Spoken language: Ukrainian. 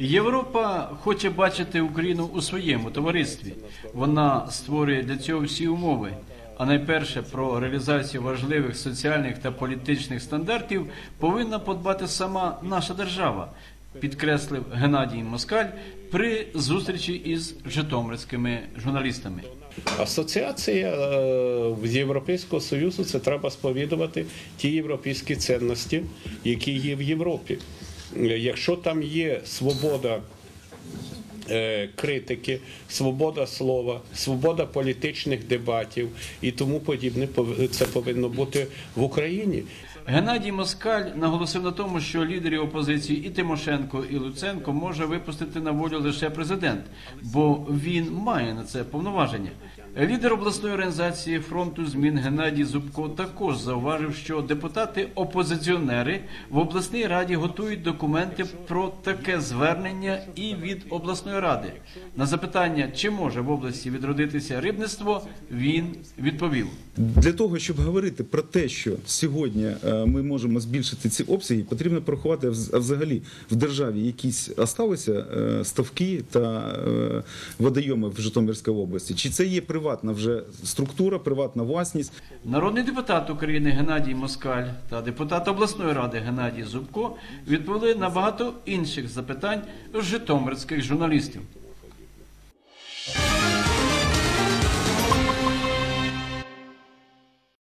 Європа хоче бачити Україну у своєму товаристві. Вона створює для цього всі умови. А найперше про реалізацію важливих соціальних та політичних стандартів повинна подбати сама наша держава, підкреслив Геннадій Москаль при зустрічі із житомирськими журналістами. Асоціація е, з Європейського Союзу це треба сповідувати ті європейські цінності, які є в Європі. Якщо там є свобода критики, свобода слова, свобода політичних дебатів і тому подібне, це повинно бути в Україні. Геннадій Москаль наголосив на тому, що лідерів опозиції і Тимошенко, і Луценко може випустити на волю лише президент, бо він має на це повноваження. Лідер обласної організації фронту змін Геннадій Зубко також зауважив, що депутати-опозиціонери в обласній раді готують документи про таке звернення і від обласної ради. На запитання, чи може в області відродитися рибництво, він відповів. Для того, щоб говорити про те, що сьогодні е, ми можемо збільшити ці обсяги, потрібно порахувати взагалі в державі якісь осталися е, ставки та е, водойоми в Житомирській області. Чи це є приватна вже структура, приватна власність? Народний депутат України Геннадій Москаль та депутат обласної ради Геннадій Зубко відповіли на багато інших запитань житомирських журналістів. Cristo